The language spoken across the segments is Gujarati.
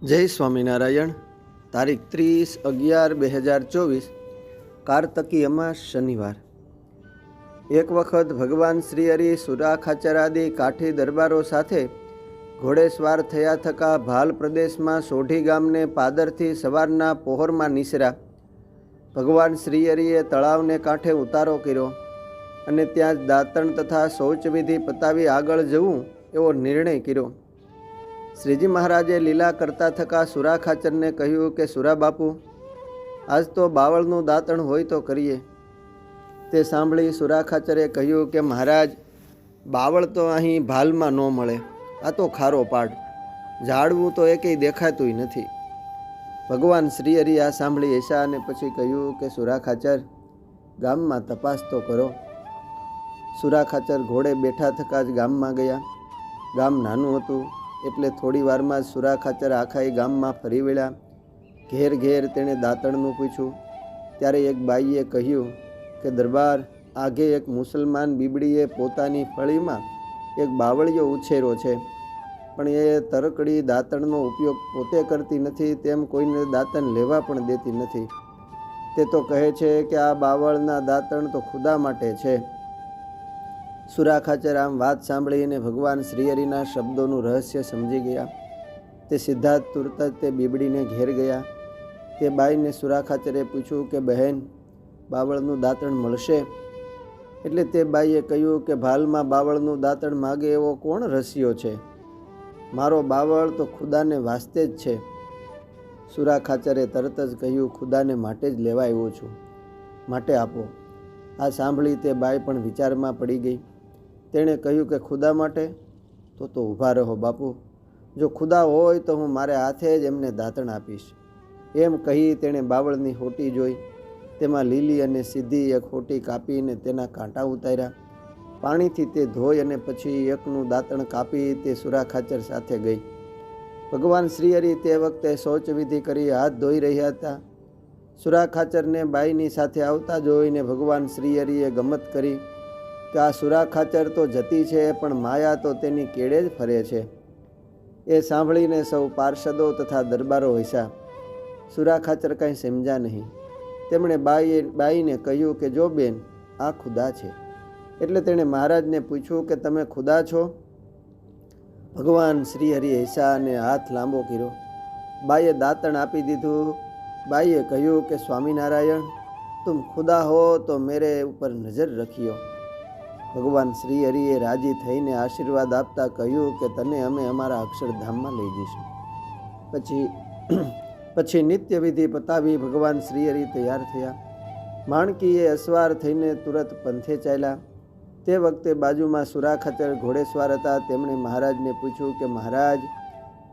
જય સ્વામિનારાયણ. તારીખ ત્રીસ અગિયાર બે હજાર ચોવીસ, કાર્તકી અમાસ શનિવાર. એક વખત ભગવાન શ્રી હરિ સુરા ખાચરાદિ કાઠી દરબારો સાથે ઘોડેસવાર થયા થકા ભાલ પ્રદેશમાં સોઢી ગામને પાદરથી સવારના પહોરમાં નિસરા ભગવાન શ્રી હરિએ તળાવને કાંઠે ઉતારો કર્યો અને ત્યાં દાંતણ તથા શૌચવિધિ પતાવી આગળ જવું એવો નિર્ણય કર્યો. શ્રીજી મહારાજે લીલા કરતા થકા સુરા ખાચરને કહ્યું કે, સુરા બાપુ, આજ તો બાવળનું દાંતણ હોય તો કરીએ. તે સાંભળી સુરા ખાચરે કહ્યું કે, મહારાજ, બાવળ તો અહીં ભાલમાં ન મળે. આ તો ખારો પાડ. ઝાડવું તો એકેય દેખાતુંય નથી. ભગવાન શ્રી હરિ આ સાંભળી એશા અને પછી કહ્યું કે, સુરા ખાચર, ગામમાં તપાસ તો કરો. સુરા ખાચર ઘોડે બેઠા થકા જ ગામમાં ગયા. ગામ નાનું હતું. એટલે થોડી વારમાં સુરા ખાચર આખાઈ ગામમાં ફરી વળ્યા. ઘેર ઘેર તેણે દાંતણનું પૂછ્યું. ત્યારે એક બાઈએ કહ્યું કે, દરબાર, આગે એક મુસલમાન બીબડીએ પોતાની ફળીમાં એક બાવળિયો ઉછેરો છે. પણ એ તરકડી દાંતણનો ઉપયોગ પોતે કરતી નથી, તેમ કોઈને દાંતણ લેવા પણ દેતી નથી. તે તો કહે છે કે, આ બાવળના દાંતણ તો ખુદા માટે છે. સુરા ખાચર આમ વાત સાંભળીને ભગવાન શ્રીહરિના શબ્દોનું રહસ્ય સમજી ગયા. તે સિદ્ધાર્થ તુરત જ તે બીબડીને ઘેર ગયા. તે બાઈને સુરા ખાચરે પૂછ્યું કે, બહેન, બાવળનું દાંતણ મળશે? એટલે તે બાઈએ કહ્યું કે, ભાલમાં બાવળનું દાંતણ માગે એવો કોણ રસિયો છે? મારો બાવળ તો ખુદાને વાસ્તે જ છે. સુરા ખાચરે તરત જ કહ્યું, ખુદાને માટે જ લેવા આવ્યો છું. માટે આપો. આ સાંભળી તે બાઈ પણ વિચારમાં પડી ગઈ. તેણે કહ્યું કે, ખુદા માટે તો તો ઊભા રહો બાપુ. જો ખુદા હોય તો હું મારે હાથે જ એમને દાંતણ આપીશ. એમ કહી તેણે બાવળની હોટી જોઈ. તેમાં લીલી અને સીધી એક હોટી કાપીને તેના કાંટા ઉતાર્યા. પાણીથી તે ધોઈ અને પછી એકનું દાંતણ કાપી તે સુરા ખાચર સાથે ગઈ. ભગવાન શ્રીહરિ તે વખતે શૌચવિધિ કરી હાથ ધોઈ રહ્યા હતા. સુરા ખાચરને બાઈની સાથે આવતા જોઈને ભગવાન શ્રીહરિએ ગમત કરી. કે આ સુરા ખાચર તો જતી છે, પણ માયા તો તેની કેળે જ ફરે છે. એ સાંભળીને સૌ પાર્ષદો તથા દરબારો હસ્યા. સુરા ખાચર કાંઈ સમજ્યા નહીં. તેમણે બાઈએ, બાઈને કહ્યું કે, જો બેન, આ ખુદા છે. એટલે તેણે મહારાજને પૂછ્યું કે, તમે ખુદા છો? ભગવાન શ્રી હરિ હૈસા અને હાથ લાંબો કર્યો. બાઈએ દાંતણ આપી દીધું. બાઈએ કહ્યું કે, સ્વામિનારાયણ, તુમ ખુદા હો તો મેરે ઉપર નજર રખિયો. ભગવાન શ્રી હરિએ રાજી થઈને આશીર્વાદ આપતા કહ્યું કે તને અમે અમારા અક્ષરધામમાં લઈ જઈશું. પછી પછી નિત્ય વિધિ પતાવી ભગવાન શ્રી હરિ તૈયાર થયા. માણકીએ અસવાર થઈને તુરત પંથે ચાલ્યા. તે વખતે બાજુમાં સુરા ખાચર ઘોડેસવાર હતા. તેમણે મહારાજને પૂછ્યું કે, મહારાજ,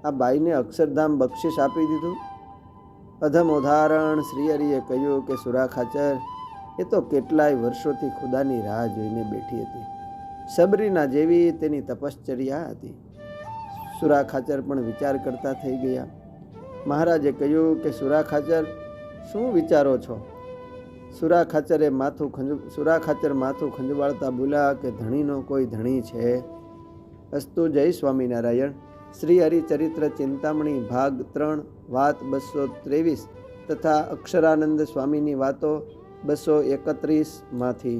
આ બાઈને અક્ષરધામ બક્ષિસ આપી દીધું? અધમ ઉદાહરણ, શ્રી હરિએ કહ્યું કે, સુરા ખાચર એ તો કેટલાય વર્ષોથી ખુદાની રાહ જોઈને બેઠી હતી. સબરીના જેવી તેની તપશ્ચર્યા હતી. સુરા ખાચર પણ વિચાર કરતા થઈ ગયા. મહારાજે કહ્યું કે, સુરા ખાચર, શું વિચારો છો? સુરા ખાચરે માથું ખંજ, સુરા ખાચર માથું ખંજવાળતા બોલ્યા કે, ધણીનો કોઈ ધણી છે. અસ્તુ જય સ્વામિનારાયણ. શ્રી હરિચરિત્ર ચિંતામણી ભાગ ત્રણ, વાત બસો ત્રેવીસ, તથા અક્ષરાનંદ સ્વામીની વાતો બસો એકત્રીસમાંથી